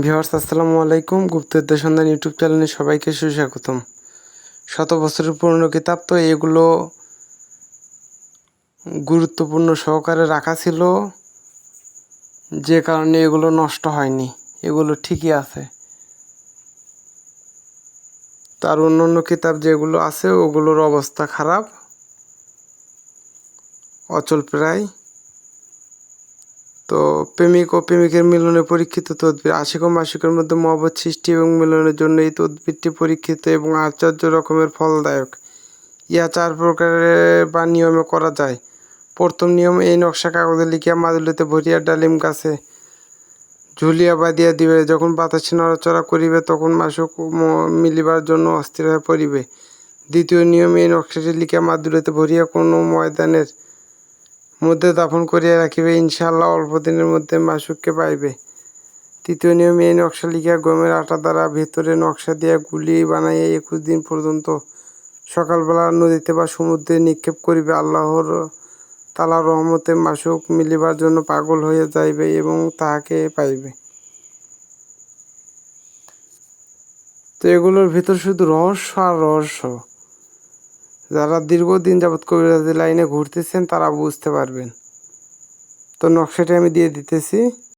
Viewers, আসসালামু আলাইকুম। গুপ্তবিদ্যা সন্ধান ইউটিউব চ্যানেলে সবাইকে সুস্বাগতম। শত বছরের পুরনো কিতাব, তো এগুলো গুরুত্বপূর্ণ সহকারে রাখা ছিল। যে কারণে এগুলো নষ্ট হয়নি। এগুলো ঠিকই আছে। তার অন্য অন্য কিতাব যেগুলো আছে, ওগুলোর অবস্থা খারাপ। অচল প্রায়। তো প্রেমিক ও প্রেমিকের মিলনে পরীক্ষিত তদ্বির, আশিক ও মাসিকের মধ্যে মহব্বত সৃষ্টি এবং মিলনের জন্য এই তদ্বিরটি পরীক্ষিত এবং আশ্চর্য রকমের ফলদায়ক। ইহা চার প্রকারের বা নিয়মে করা যায়। প্রথম নিয়ম, এই নকশা কাগজে লিখিয়া মাদুলিতে ভরিয়া ডালিম গাছে ঝুলিয়া বাঁধিয়া দিবে। যখন বাতাসে নড়াচড়া করিবে, তখন মাসুক মিলিবার জন্য অস্থির হয়ে পড়িবে। দ্বিতীয় নিয়ম, এই নকশাটি লিখিয়া মাদুলিতে ভরিয়া কোনো ময়দানের মধ্যে দাফন করিয়া রাখিবে ইনশাল্লাহ অল্প দিনের মধ্যে মাসুককে পাইবে। তৃতীয় নিয়ম এই নকশা লিখিয়া গমের আটা দ্বারা ভেতরে নকশা দিয়া গুলি বানাইয়া একুশ দিন পর্যন্ত সকালবেলা নদীতে বা সমুদ্রে নিক্ষেপ করিবে। আল্লাহর তালা রহমতে মাসুক মিলিবার জন্য পাগল হইয়া যাইবে এবং তাহাকে পাইবে। তো এগুলোর ভিতর শুধু রহস্য আর রহস্য। যারা দীর্ঘদিন যাবৎ কবিরাজি লাইনে ঘুরতেছেন তারা বুঝতে পারবেন। তো নকশাটি আমি দিয়ে দিতেছি।